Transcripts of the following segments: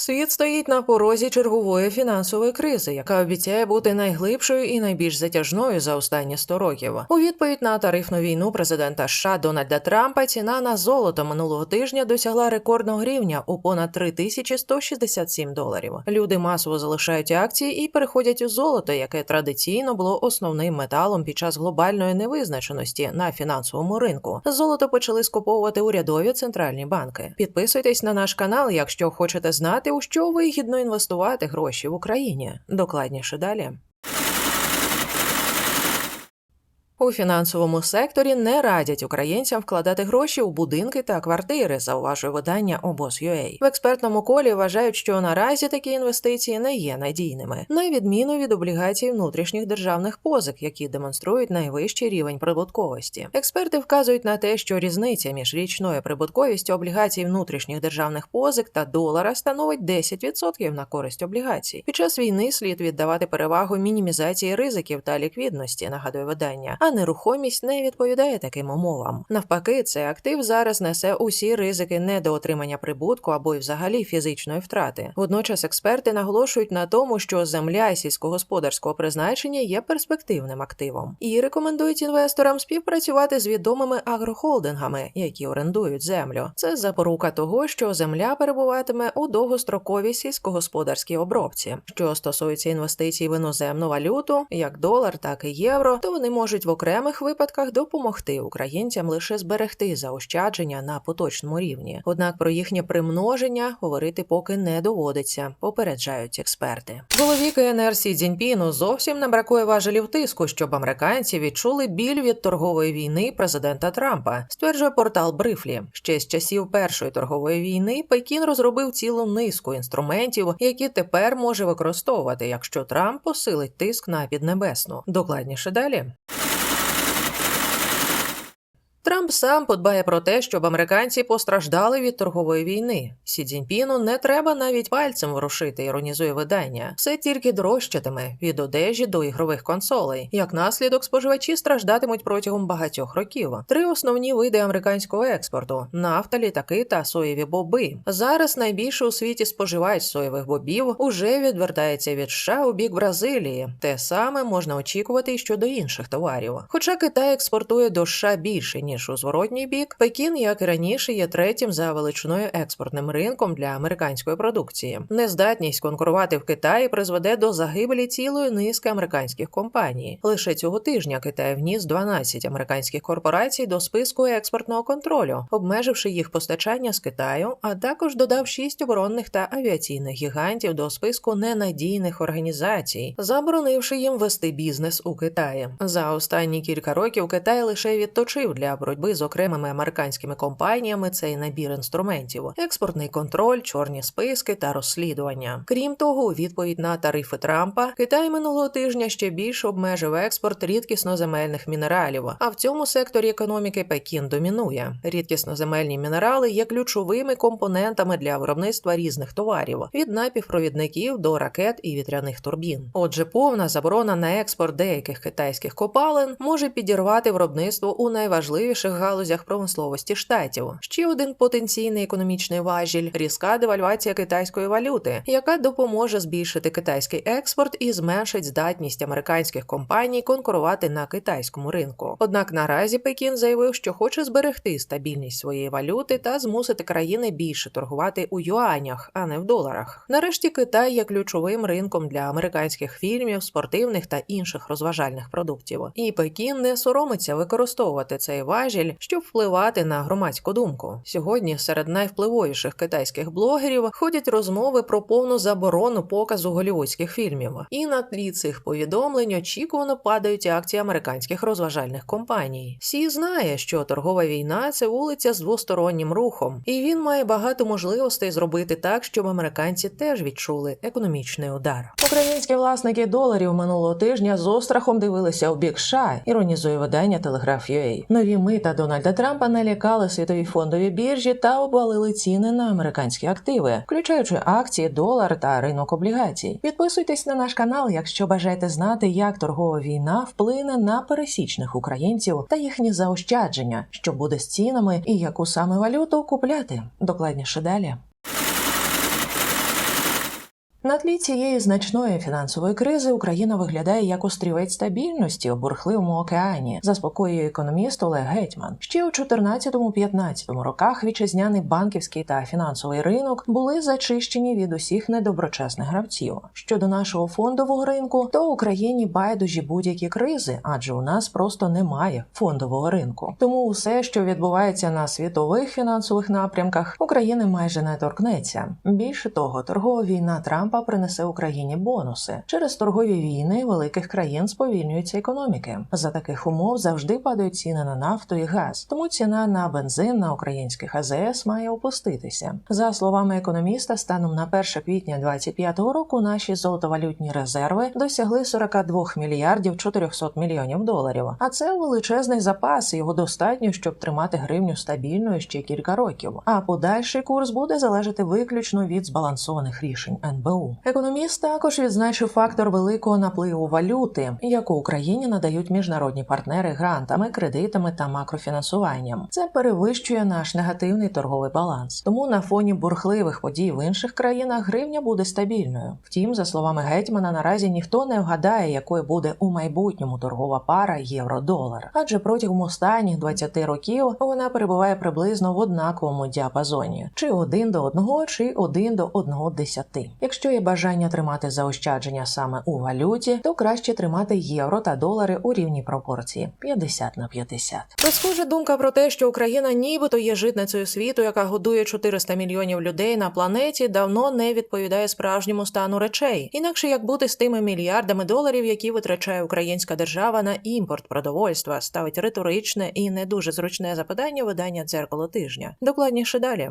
Світ стоїть на порозі чергової фінансової кризи, яка обіцяє бути найглибшою і найбільш затяжною за останні 100 років. У відповідь на тарифну війну президента США Дональда Трампа ціна на золото минулого тижня досягла рекордного рівня у понад 3167 доларів. Люди масово залишають акції і переходять у золото, яке традиційно було основним металом під час глобальної невизначеності на фінансовому ринку. Золото почали скуповувати урядові центральні банки. Підписуйтесь на наш канал, якщо хочете знати, у що вигідно інвестувати гроші в Україні. Докладніше далі. У фінансовому секторі не радять українцям вкладати гроші у будинки та квартири, зауважує видання обоз.ua. В експертному колі вважають, що наразі такі інвестиції не є надійними, на відміну від облігацій внутрішніх державних позик, які демонструють найвищий рівень прибутковості. Експерти вказують на те, що різниця між річною прибутковістю облігацій внутрішніх державних позик та долара становить 10% на користь облігацій. Під час війни слід віддавати перевагу мінімізації ризиків та ліквідності, нагадує видання нерухомість не відповідає таким умовам. Навпаки, цей актив зараз несе усі ризики недоотримання прибутку або й взагалі фізичної втрати. Водночас експерти наголошують на тому, що земля сільськогосподарського призначення є перспективним активом, і рекомендують інвесторам співпрацювати з відомими агрохолдингами, які орендують землю. Це запорука того, що земля перебуватиме у довгостроковій сільськогосподарській обробці. Що стосується інвестицій в іноземну валюту, як долар, так і євро, то вони можуть в окремих випадках допомогти українцям лише зберегти заощадження на поточному рівні. Однак про їхнє примноження говорити поки не доводиться, попереджають експерти. Голові КНР Сі Цзіньпіну зовсім не бракує важелів тиску, щоб американці відчули біль від торгової війни президента Трампа, стверджує портал Брифлі. Ще з часів першої торгової війни Пекін розробив цілу низку інструментів, які тепер може використовувати, якщо Трамп посилить тиск на піднебесну. Докладніше далі. Трамп сам подбає про те, щоб американці постраждали від торгової війни. Сі Цзіньпіну не треба навіть пальцем ворушити, іронізує видання. Все тільки дорожчатиме від одежі до ігрових консолей. Як наслідок, споживачі страждатимуть протягом багатьох років. Три основні види американського експорту: нафта, літаки та соєві боби. Зараз найбільше у світі споживач соєвих бобів уже відвертається від США у бік Бразилії. Те саме можна очікувати і щодо інших товарів. Хоча Китай експортує до США більше ніж у зворотній бік, Пекін, як і раніше, є третім за величиною експортним ринком для американської продукції. Нездатність конкурувати в Китаї призведе до загибелі цілої низки американських компаній. Лише цього тижня Китай вніс 12 американських корпорацій до списку експортного контролю, обмеживши їх постачання з Китаю, а також додав 6 оборонних та авіаційних гігантів до списку ненадійних організацій, заборонивши їм вести бізнес у Китаї. За останні кілька років Китай лише відточив для боротьби з окремими американськими компаніями цей набір інструментів: експортний контроль, чорні списки та розслідування. Крім того, у відповідь на тарифи Трампа Китай минулого тижня ще більше обмежив експорт рідкісноземельних мінералів. А в цьому секторі економіки Пекін домінує. Рідкісноземельні мінерали є ключовими компонентами для виробництва різних товарів від напівпровідників до ракет і вітряних турбін. Отже, повна заборона на експорт деяких китайських копалин може підірвати виробництво у найважливіших галузях промисловості штатів. Ще один потенційний економічний важіль різка девальвація китайської валюти, яка допоможе збільшити китайський експорт і зменшить здатність американських компаній конкурувати на китайському ринку. Однак наразі Пекін заявив, що хоче зберегти стабільність своєї валюти та змусити країни більше торгувати у юанях, а не в доларах. Нарешті Китай є ключовим ринком для американських фільмів, спортивних та інших розважальних продуктів. І Пекін не соромиться використовувати цей важіль, щоб впливати на громадську думку. Сьогодні серед найвпливовіших китайських блогерів ходять розмови про повну заборону показу голівудських фільмів. І на тлі цих повідомлень очікувано падають акції американських розважальних компаній. Сі знає, що торгова війна це вулиця з двостороннім рухом, і він має багато можливостей зробити так, щоб американці теж відчули економічний удар. Українські власники доларів минулого тижня з острахом дивилися у бік США, іронізує видання Telegraph.ua. Нові мита Дональда Трампа налякали світові фондові біржі та обвалили ціни на американські активи, включаючи акції, долар та ринок облігацій. Підписуйтесь на наш канал, якщо бажаєте знати, як торгова війна вплине на пересічних українців та їхні заощадження, що буде з цінами і яку саме валюту купляти. Докладніше далі. На тлі цієї значної фінансової кризи Україна виглядає як острівець стабільності у бурхливому океані, заспокоює економіст Олег Гетьман. Ще у 14-15 роках вітчизняний банківський та фінансовий ринок були зачищені від усіх недоброчесних гравців. Щодо нашого фондового ринку, то Україні байдужі будь-які кризи, адже у нас просто немає фондового ринку. Тому усе, що відбувається на світових фінансових напрямках, України майже не торкнеться. Більше того, торгова війна Трампа принесе Україні бонуси. Через торгові війни великих країн сповільнюються економіки. За таких умов завжди падають ціни на нафту і газ. Тому ціна на бензин на українських АЗС має опуститися. За словами економіста, станом на 1 квітня 2025 року наші золотовалютні резерви досягли 42 мільярдів 400 мільйонів доларів. А це величезний запас. Його достатньо, щоб тримати гривню стабільною ще кілька років. А подальший курс буде залежати виключно від збалансованих рішень НБУ. Економіст також відзначив фактор великого напливу валюти, яку Україні надають міжнародні партнери грантами, кредитами та макрофінансуванням. Це перевищує наш негативний торговий баланс. Тому на фоні бурхливих подій в інших країнах гривня буде стабільною. Втім, за словами гетьмана, наразі ніхто не вгадає, якою буде у майбутньому торгова пара євро-долар. Адже протягом останніх 20 років вона перебуває приблизно в однаковому діапазоні: чи один до одного, чи один до одного десяти. Якщо є бажання тримати заощадження саме у валюті, то краще тримати євро та долари у рівній пропорції 50 на 50. Та схоже думка про те, що Україна нібито є житницею світу, яка годує 400 мільйонів людей на планеті, давно не відповідає справжньому стану речей. Інакше як бути з тими мільярдами доларів, які витрачає українська держава на імпорт продовольства, ставить риторичне і не дуже зручне запитання видання дзеркало тижня. Докладніше далі.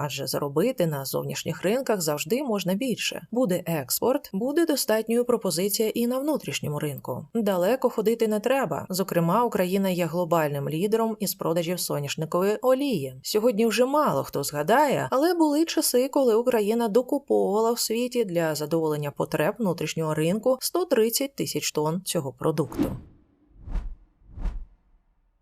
адже заробити на зовнішніх ринках завжди можна більше. Буде експорт, буде достатньою пропозиція і на внутрішньому ринку. Далеко ходити не треба. Зокрема, Україна є глобальним лідером із продажів соняшникової олії. Сьогодні вже мало хто згадає, але були часи, коли Україна докуповувала в світі для задоволення потреб внутрішнього ринку 130 тисяч тонн цього продукту.